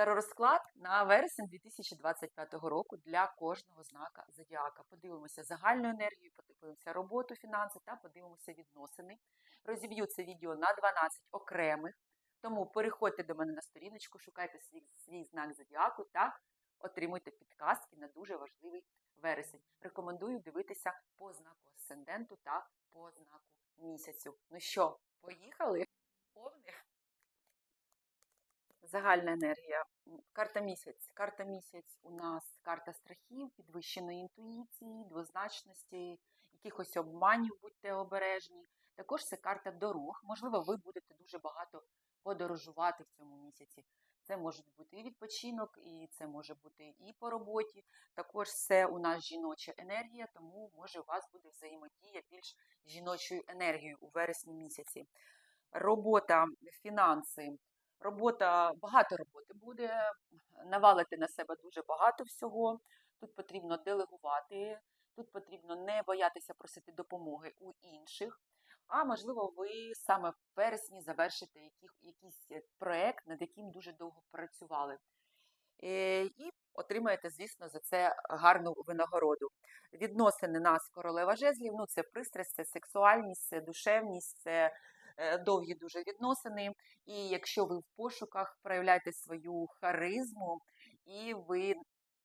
Теророзклад на вересень 2025 року для кожного знака зодіака. Подивимося загальну енергію, подивимося роботу, фінанси та подивимося відносини. Розіб'ю це відео на 12 окремих. Тому переходьте до мене на сторіночку, шукайте свій, свій знак зодіаку та отримуйте підказки на дуже важливий вересень. Рекомендую дивитися по знаку асценденту та по знаку місяцю. Ну що, поїхали? Овни. Загальна енергія. Карта місяць. Карта місяць у нас карта страхів, підвищеної інтуїції, двозначності, якихось обманів, будьте обережні. Також це карта дорог. Можливо, ви будете дуже багато подорожувати в цьому місяці. Це може бути і відпочинок, і це може бути і по роботі. Також це у нас жіноча енергія, тому може у вас буде взаємодія більш жіночою енергією у вересні місяці. Робота, фінанси. Робота, багато роботи буде, навалити на себе дуже багато всього. Тут потрібно делегувати, тут потрібно не боятися просити допомоги у інших. А можливо, ви саме в вересні завершите якийсь е, проект, над яким дуже довго працювали. Е, І отримаєте, звісно, за це гарну винагороду. Відносини нас королева жезлів, ну це пристрасть, це сексуальність, це душевність, це довгі дуже відносини. І якщо ви в пошуках проявляєте свою харизму, і ви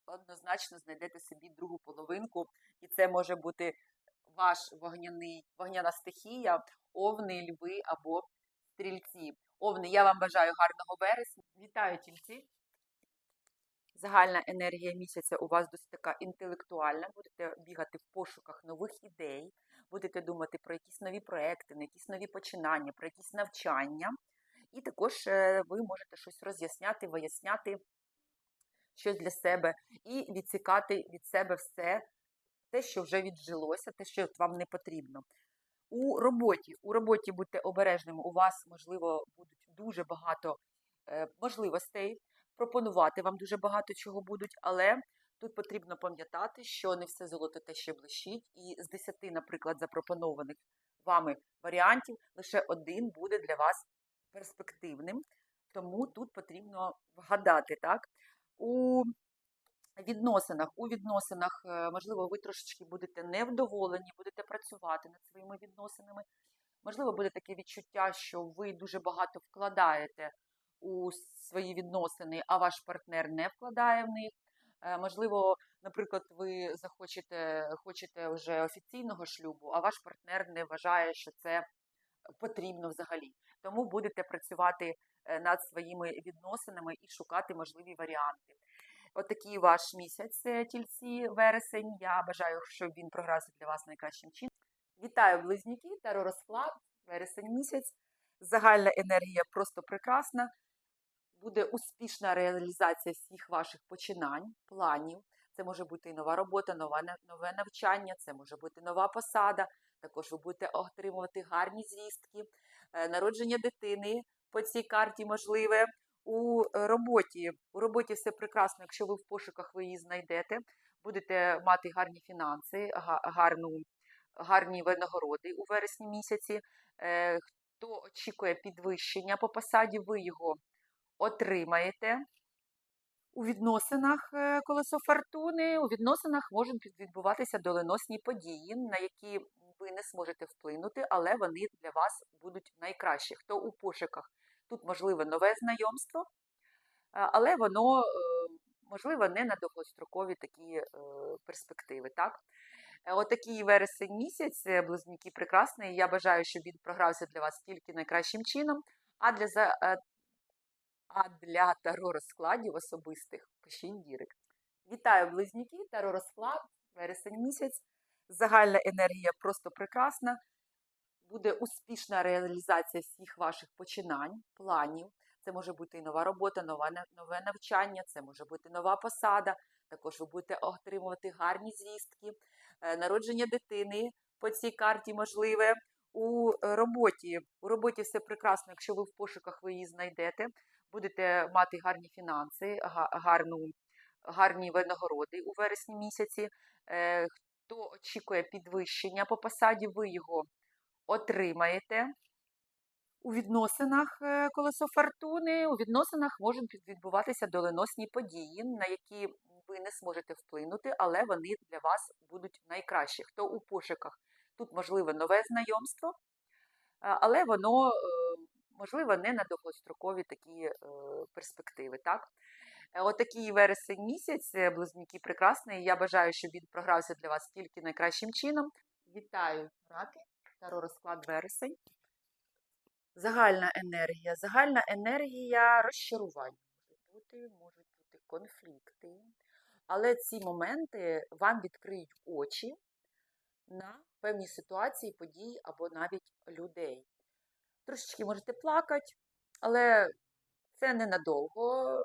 однозначно знайдете собі другу половинку, і це може бути ваш вогняний, вогняна стихія, овни, льви або стрільці. Овни, я вам бажаю гарного вересня. Вітаю тільці. Загальна енергія місяця у вас досить така інтелектуальна. Будете бігати в пошуках нових ідей, будете думати про якісь нові проекти, на якісь нові починання, про якісь навчання. І також е, ви можете щось роз'ясняти, виясняти щось для себе і відсікати від себе все те, що вже віджилося, те, що вам не потрібно. У роботі, у роботі будьте обережними, у вас, можливо, будуть дуже багато е, можливостей, пропонувати вам дуже багато чого будуть, але тут потрібно пам'ятати, що не все золото те, що блищить, і з 10, наприклад, запропонованих вами варіантів, лише один буде для вас перспективним. Тому тут потрібно вгадати, так? У відносинах, у відносинах, е, можливо, ви трошечки будете невдоволені, будете працювати над своїми відносинами. Можливо, буде таке відчуття, що ви дуже багато вкладаєте у свої відносини, а ваш партнер не вкладає в них. Е, Можливо, наприклад, ви захочете хочете вже офіційного шлюбу, а ваш партнер не вважає, що це потрібно взагалі. Тому будете працювати е, над своїми відносинами і шукати можливі варіанти. Отакий ваш місяць, е, тільці, вересень. Я бажаю, щоб він програвся для вас найкращим чином. Вітаю близнюки, теророзклад, вересень місяць. Загальна енергія просто прекрасна. Буде успішна реалізація всіх ваших починань, планів. Це може бути і нова робота, нова, нове навчання, це може бути нова посада. Також ви будете отримувати гарні звістки, е, народження дитини по цій карті можливе. У е, роботі. У роботі все прекрасно, якщо ви в пошуках ви її знайдете, будете мати гарні фінанси, гарну, гарні винагороди у вересні місяці. Хто очікує підвищення по посаді, ви його отримаєте. У відносинах е, колесо фортуни, у відносинах можуть відбуватися доленосні події, на які ви не зможете вплинути, але вони для вас будуть найкращі. Хто у пошуках, тут можливе нове знайомство, е, але воно е, можливо не на довгострокові такі перспективи. Так? Отакий вересень місяць, е, близнюки прекрасний. Я бажаю, щоб він програвся для вас тільки найкращим чином. А для е, а для таро розкладів особистих пишіть дірект. Вітаю близнюки, таро розклад, вересень місяць. Загальна енергія просто прекрасна. Буде успішна реалізація всіх ваших починань, планів. Це може бути і нова робота, нова, нове навчання, це може бути нова посада. Також ви будете отримувати гарні звістки, народження дитини по цій карті можливе. У е, роботі. У роботі все прекрасно, якщо ви в пошуках ви її знайдете, будете мати гарні фінанси, гарну, гарні винагороди у вересні місяці. Е, Хто очікує підвищення по посаді, ви його отримаєте. У відносинах е, колесо фортуни, у відносинах можуть відбуватися доленосні події, на які ви не зможете вплинути, але вони для вас будуть найкращі. Хто у пошуках, тут можливе нове знайомство, але воно е, можливо не на довгострокові такі е, перспективи. Так? Е, Отакий вересень місяць, близнюки прекрасний. Я бажаю, щоб він програвся для вас тільки найкращим чином. Вітаю, раки, Таро розклад вересень. Загальна енергія. Загальна енергія розчарувань може бути, можуть бути конфлікти. Але ці моменти вам відкриють очі на певні ситуації, події або навіть людей. Трошечки можете плакати, але це ненадовго.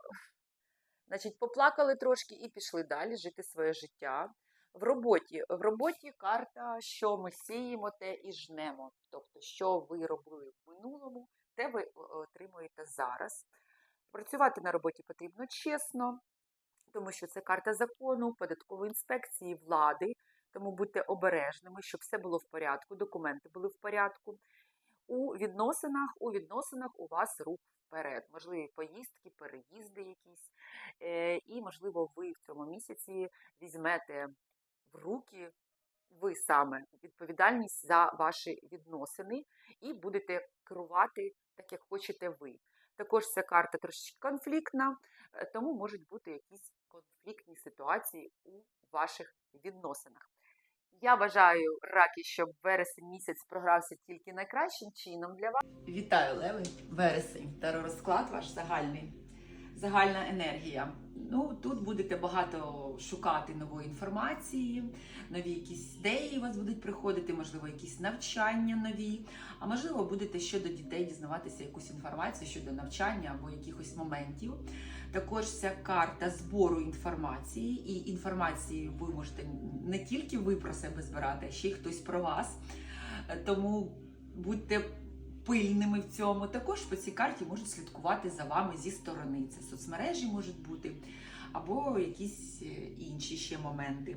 Значить, поплакали трошки і пішли далі жити своє життя. В роботі, в роботі карта, що ми сіємо, те і жнемо. Тобто, що ви робили в минулому, те ви е, отримуєте зараз. Працювати на роботі потрібно чесно, тому що це карта закону, податкової інспекції, влади. Тому будьте обережними, щоб все було в порядку, документи були в порядку. У відносинах, у відносинах у вас рух вперед. Можливі поїздки, переїзди якісь. Е, І, можливо, ви в цьому місяці візьмете в руки ви саме відповідальність за ваші відносини і будете керувати так, як хочете ви. Також ця карта трошки конфліктна, е, тому можуть бути якісь конфліктні ситуації у ваших відносинах. Я бажаю раки, щоб вересень місяць програвся тільки найкращим чином для вас. Вітаю, Леви! Вересень. Таро розклад ваш загальний. Загальна енергія. Ну, тут будете багато шукати нової інформації, нові якісь ідеї у вас будуть приходити, можливо, якісь навчання нові. А можливо, будете щодо дітей дізнаватися якусь інформацію щодо навчання або якихось моментів. Також ця карта збору інформації, і інформації ви можете не тільки ви про себе збирати, а ще й хтось про вас. Е, Тому будьте пильними в цьому. Також по цій карті можуть слідкувати за вами зі сторони. Це соцмережі можуть бути. Або якісь е, інші ще моменти.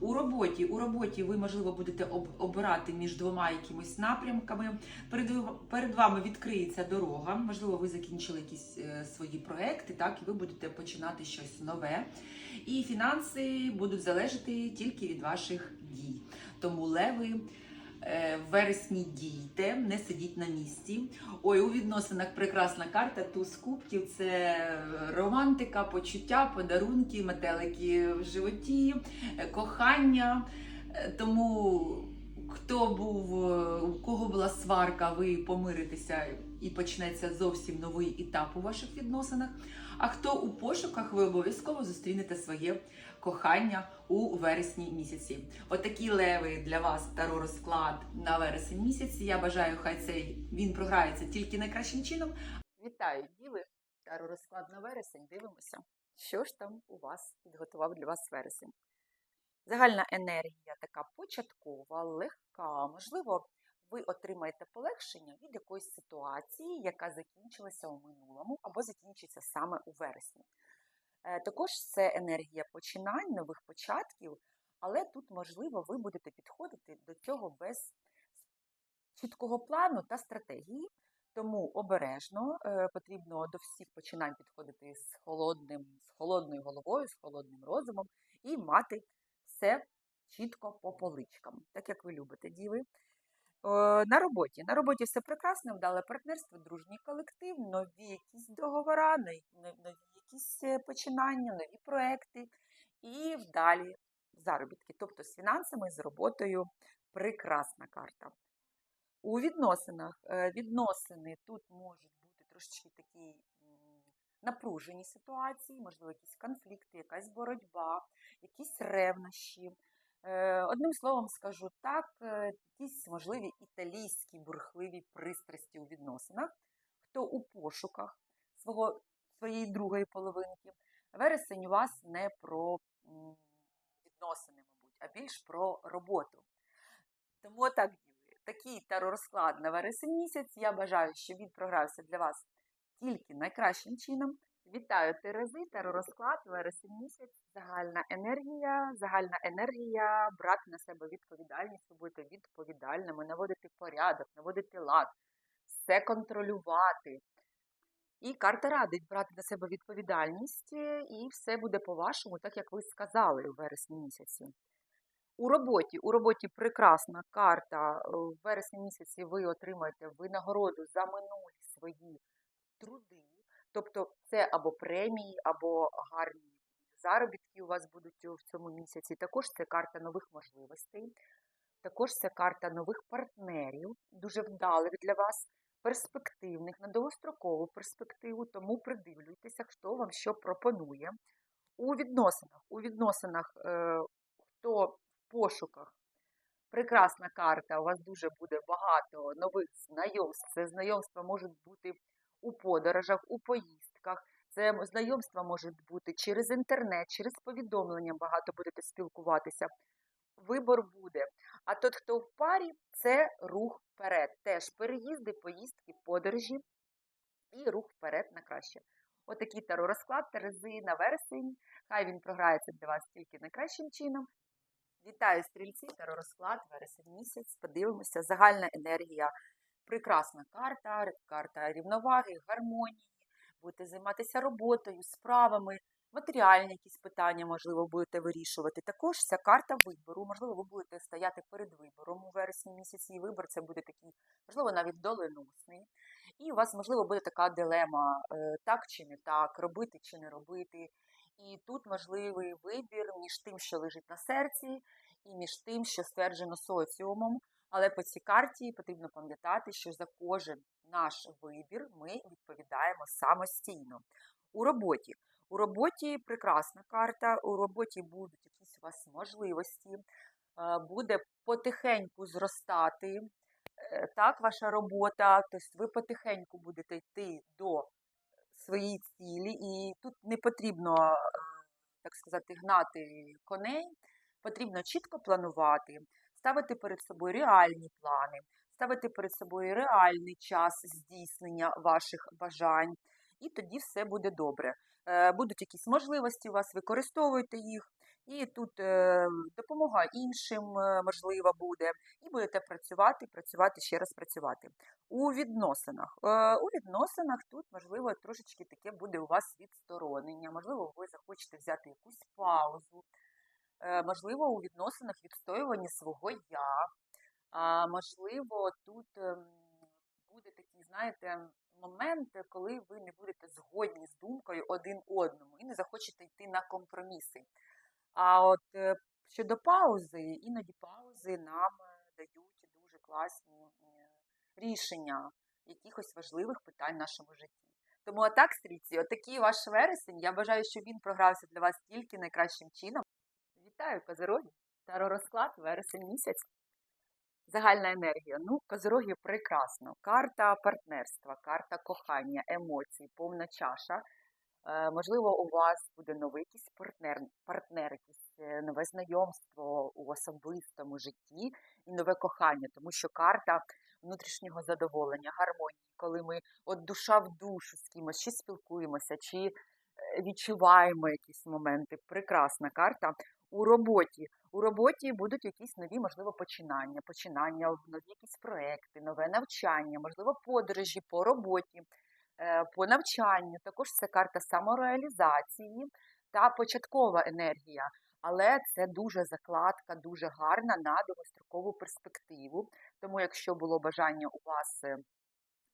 У роботі, у роботі ви, можливо, будете обирати між двома якимись напрямками. Перед, перед вами відкриється дорога. Можливо, ви закінчили якісь е, свої проекти, так, і ви будете починати щось нове. І фінанси будуть залежати тільки від ваших дій. Тому леви. Е, вересні дійте, не сидіть на місці. Ой, у відносинах прекрасна карта. Туз кубків це романтика, почуття, подарунки, метелики в животі, е, кохання. Е, Тому хто був, у кого була сварка, ви помиритеся і почнеться зовсім новий етап у ваших відносинах. А хто у пошуках, ви обов'язково зустрінете своє кохання у вересні місяці. Отакі леви для вас таро розклад на вересень місяці. Я бажаю, хай цей він програється тільки найкращим чином. Вітаю, діви! Таро розклад на вересень. Дивимося, що ж там у вас підготував для вас вересень. Загальна енергія така початкова, легка. Можливо, ви отримаєте полегшення від якоїсь ситуації, яка закінчилася у минулому або закінчиться саме у вересні. Е, Також це енергія починань, нових початків, але тут, можливо, ви будете підходити до цього без чіткого плану та стратегії. Тому обережно е, потрібно до всіх починань підходити з холодним, з холодною головою, з холодним розумом і мати все чітко по поличкам, так як ви любите, діви. Е, На роботі. На роботі все прекрасно, вдале партнерство, дружній колектив, нові якісь договори, нові якісь е, починання, нові проекти і вдалі заробітки. Тобто з фінансами, з роботою прекрасна карта. У відносинах е, відносини тут можуть бути трошечки такі напружені ситуації, можливо, якісь конфлікти, якась боротьба, якісь ревнощі. Е, Одним словом скажу так, якісь можливі італійські бурхливі пристрасті у відносинах, хто у пошуках свого, своєї другої половинки. Вересень у вас не про відносини, мабуть, а більш про роботу. Тому так, такий таро-розклад на вересень місяць. Я бажаю, щоб він програвся для вас тільки найкращим чином. Вітаю Терези, таро-розклад, вересень місяць, загальна енергія, загальна енергія, брати на себе відповідальність, будете відповідальними, наводити порядок, наводити лад. все контролювати. І карта радить брати на себе відповідальність, е, і все буде по-вашому, так як ви сказали у вересні місяці. У роботі, у роботі прекрасна карта. е, В вересні місяці ви отримаєте винагороду за минулі свої труди. Тобто це або премії, або гарні заробітки у вас будуть в цьому місяці. Також це карта нових можливостей. Також це карта нових партнерів, дуже вдалих для вас, перспективних, на довгострокову перспективу, тому придивлюйтеся, хто вам що пропонує. У відносинах, у відносинах, е, хто в пошуках, прекрасна карта, у вас дуже буде багато нових знайомств. Це знайомства можуть бути у подорожах, у поїздках. Це знайомства можуть бути через інтернет, через повідомлення багато будете спілкуватися. Вибор буде. А тот, хто в парі, це рух вперед. Теж переїзди, поїздки, подорожі і рух вперед на краще. Отакий таро розклад Терези на вересень. Хай він програється для вас тільки найкращим чином. Вітаю стрільці, таро розклад, вересень місяць. Подивимося. Загальна енергія. Прекрасна карта, карта рівноваги, гармонії. Будете займатися роботою, справами, матеріальні якісь питання, можливо, будете вирішувати. Також ця карта вибору. Можливо, ви будете стояти перед вибором у вересні місяці, і вибор це буде такий, можливо, навіть доленосний. І у вас, можливо, буде така дилема, е, так чи не так, робити чи не робити. І тут можливий вибір між тим, що лежить на серці, і між тим, що стверджено соціумом. Але по цій карті потрібно пам'ятати, що за кожен наш вибір ми відповідаємо самостійно. У роботі. У роботі прекрасна карта, у роботі будуть якісь у вас можливості, е, буде потихеньку зростати е, так, ваша робота, тобто ви потихеньку будете йти до своєї цілі, і тут не потрібно, е, так сказати, гнати коней, потрібно чітко планувати, ставити перед собою реальні плани, ставити перед собою реальний час здійснення ваших бажань, і тоді все буде добре. Е, Будуть якісь можливості у вас, використовуйте їх, і тут е, допомога іншим е, можлива буде, і будете працювати, працювати, ще раз працювати. У відносинах. У відносинах тут, можливо, трошечки таке буде у вас відсторонення, можливо, ви захочете взяти якусь паузу, можливо, у відносинах відстоювання свого я. А, можливо, тут ем, буде такий, знаєте, момент, коли ви не будете згодні з думкою один одному і не захочете йти на компроміси. А от е, щодо паузи, іноді паузи нам е, дають дуже класні е, рішення якихось важливих питань в нашому житті. Тому отак, стрільці, отакий ваш вересень. Я бажаю, щоб він програвся для вас тільки найкращим чином. Вітаю, козороги! Таро розклад, вересень місяць. Загальна енергія. Ну, козороги прекрасно. Карта партнерства, карта кохання, емоцій, повна чаша. Е, можливо, у вас буде новий якийсь партнер, партнер, якесь е, нове знайомство у особистому житті і нове кохання, тому що карта внутрішнього задоволення, гармонії, коли ми от душа в душу з кимось чи спілкуємося, чи е, відчуваємо якісь моменти. Прекрасна карта у роботі. У роботі будуть якісь нові, можливо, починання, починання нові якісь проекти, нове навчання, можливо, подорожі по роботі, е, по навчанню. Також це карта самореалізації та початкова енергія. Але це дуже закладка, дуже гарна на довгострокову перспективу. Тому, якщо було бажання у вас е,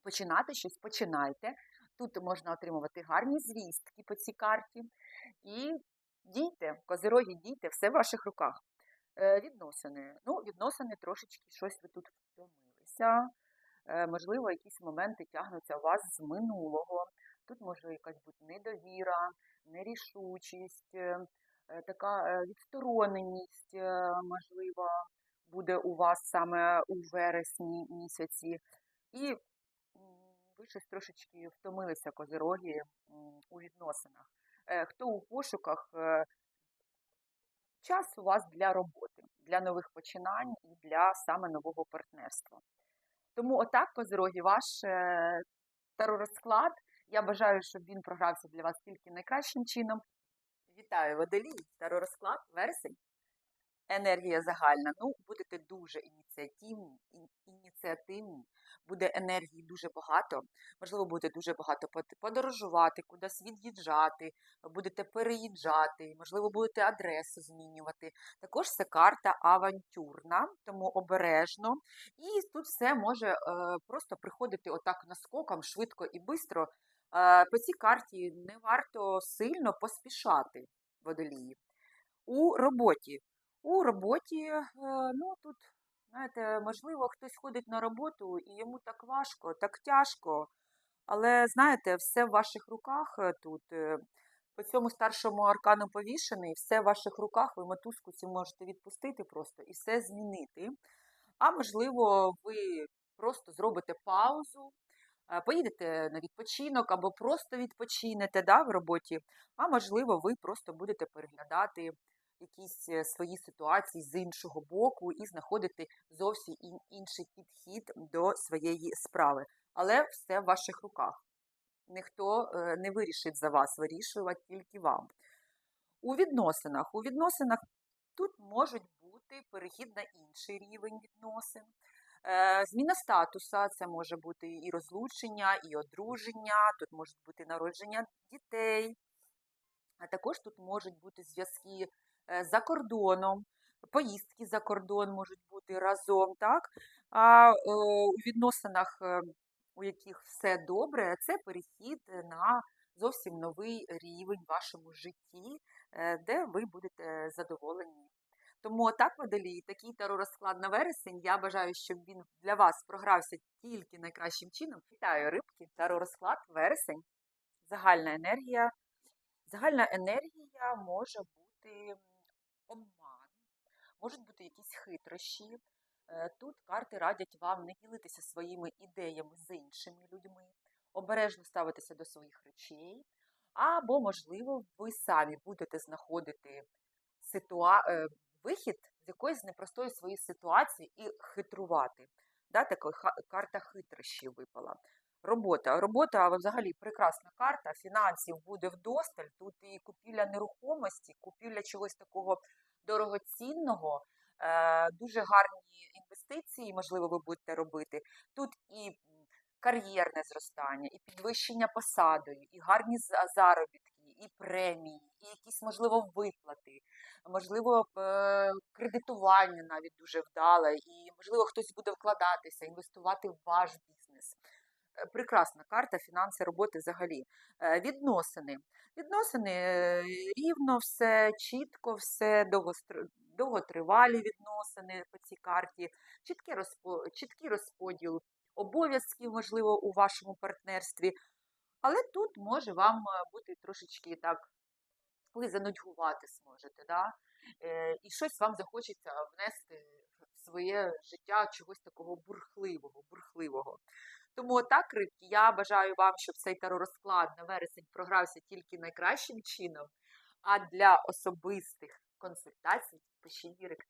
починати щось, починайте. Тут можна отримувати гарні звістки по цій карті. І дійте, козироги, дійте, все в ваших руках. Е, Відносини. Ну, відносини трошечки щось ви тут втомилися. Е, Можливо, якісь моменти тягнуться у вас з минулого. Тут може якась бути недовіра, нерішучість, е, е, така е, відстороненість, е, можливо, буде у вас саме у вересні місяці. І ви щось трошечки втомилися, козироги, у відносинах. Хто у пошуках, е, час у вас для роботи, для нових починань і для саме нового партнерства. Тому отак, козироги, ваш е, таророзклад. Я бажаю, щоб він програвся для вас тільки найкращим чином. Вітаю, водолій, таророзклад, вересень. Енергія загальна. Ну, будете дуже ініціативні, ініціативні, буде енергії дуже багато. Можливо, будете дуже багато подорожувати, кудись від'їжджати, будете переїжджати, можливо, будете адресу змінювати. Також це карта авантюрна, тому обережно. І тут все може е, просто приходити отак наскоком, швидко і швидко. Е, по цій карті не варто сильно поспішати водолії. У роботі. У роботі, е, ну тут, знаєте, можливо, хтось ходить на роботу і йому так важко, так тяжко. Але знаєте, все в ваших руках е, тут. е, По цьому старшому аркану повішений, все в ваших руках, ви мотузку цю можете відпустити просто і все змінити. А можливо, ви просто зробите паузу, поїдете на відпочинок або просто відпочинете да, в роботі. А можливо, ви просто будете переглядати якісь е, свої ситуації з іншого боку і знаходити зовсім інший підхід до своєї справи. Але все в ваших руках. Ніхто е, не вирішить за вас, вирішувати тільки вам. У відносинах. У відносинах тут можуть бути перехід на інший рівень відносин. Е, Зміна статуса, це може бути і розлучення, і одруження, тут можуть бути народження дітей, а також тут можуть бути зв'язки за кордоном, поїздки за кордон можуть бути разом. Так? А е, у відносинах, е, у яких все добре, це перехід на зовсім новий рівень в вашому житті, е, де ви будете задоволені. Тому так, водолії, такий таро-розклад на вересень. Я бажаю, щоб він для вас програвся тільки найкращим чином. Вітаю, рибки, таро-розклад, вересень, загальна енергія. Загальна енергія може бути обман, можуть бути якісь хитрощі. Е, Тут карти радять вам не ділитися своїми ідеями з іншими людьми, обережно ставитися до своїх речей, або, можливо, ви самі будете знаходити ситуа... е, вихід з якоїсь непростої своєї ситуації і хитрувати. Да, така карта хитрощів випала. Робота. Робота взагалі прекрасна карта, фінансів буде вдосталь. Тут і купівля нерухомості, купівля чогось такого дорогоцінного, е, дуже гарні інвестиції, можливо, ви будете робити. Тут і кар'єрне зростання, і підвищення посадою, і гарні заробітки, і премії, і якісь, можливо, виплати, можливо, е, кредитування навіть дуже вдале, і, можливо, хтось буде вкладатися, інвестувати в ваш бізнес. Е, Прекрасна карта, фінанси, роботи взагалі. Е, Відносини. Відносини е, рівно, все чітко, все довготривалі відносини по цій карті, чіткий, розподіл обов'язків, можливо, у вашому партнерстві. Але тут може вам бути трошечки так, ви занудьгувати зможете, да? і щось вам захочеться внести в своє життя чогось такого бурхливого, бурхливого. Тому так, рибки, я бажаю вам, щоб цей теророзклад на вересень програвся тільки найкращим чином. А для особистих консультацій пишіть директ.